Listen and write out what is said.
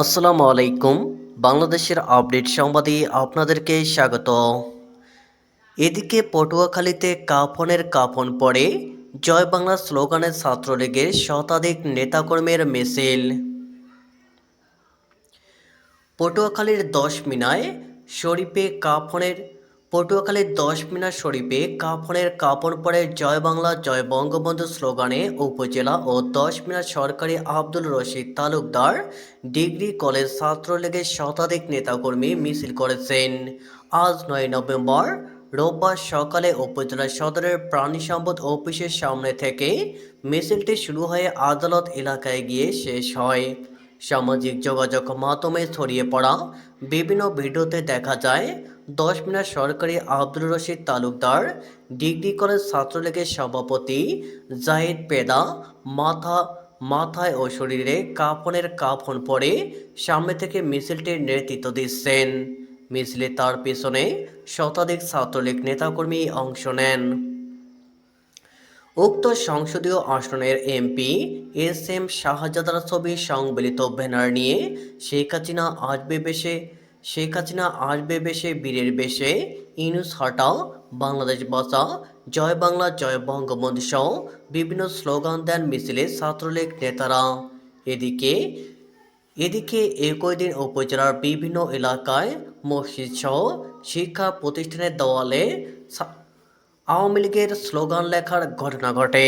আসসালামু আলাইকুম। বাংলাদেশের আপডেট সংবাদে আপনাদেরকে স্বাগত। এদিকে পটুয়াখালীতে কাফনের কাফন পড়ে। জয় বাংলা স্লোগানের ছাত্রলীগের শতাধিক নেতাকর্মীর মিছিল। পটুয়াখালীর দশ মিনায় শরীফে কাফনের পটুয়াখালীর দশ মিনা শরীফে কাফনের কাপড় পরে জয় বাংলা, জয় বঙ্গবন্ধু স্লোগানে উপজেলা ও দশ মিনা সরকারি আব্দুল রশিদ তালুকদার ডিগ্রি কলেজ ছাত্রলীগের শতাধিক নেতাকর্মী মিছিল করেছেন। আজ নয় নভেম্বর, রোববার সকালে উপজেলা সদরের প্রাণী সম্পদ অফিসের সামনে থেকে মিছিলটি শুরু হয়ে আদালত এলাকায় গিয়ে শেষ হয়। সামাজিক যোগাযোগ মাধ্যমে ছড়িয়ে পড়া বিভিন্ন ভিডিওতে দেখা যায় দশ মিনার সরকারি আব্দুল রশিদ তালুকদার, ডিগ্রি কলেজ ছাত্রলীগের সভাপতি জাহিদ পেদা, মাথা, মাথায় ও শরীরে কাফনের কাফন পরে সামনে থেকে মিছিলটির নেতৃত্ব দিচ্ছেন। মিছিলে তার পিছনে শতাধিক ছাত্রলীগ নেতাকর্মী অংশ নেন। উক্ত সংসদীয় আসনের এমপি এস এম শাহজাদার ছবি সংবলিত ব্যানার নিয়ে শেখ হাসিনা আসবে বেশে শেখ হাসিনা আসবে বেশে, বীরের বেশে। ইনুস হটাও, বাংলাদেশ বাঁচা জয় বাংলা, জয় বঙ্গবন্ধু সহ বিভিন্ন স্লোগান দেন মিছিলে ছাত্রলীগ নেতারা। এদিকে এদিকে একই দিন উপজেলার বিভিন্ন এলাকায় মসজিদ সহ শিক্ষা প্রতিষ্ঠানের দেওয়ালে আওয়ামী লীগের স্লোগান লেখার ঘটনা ঘটে।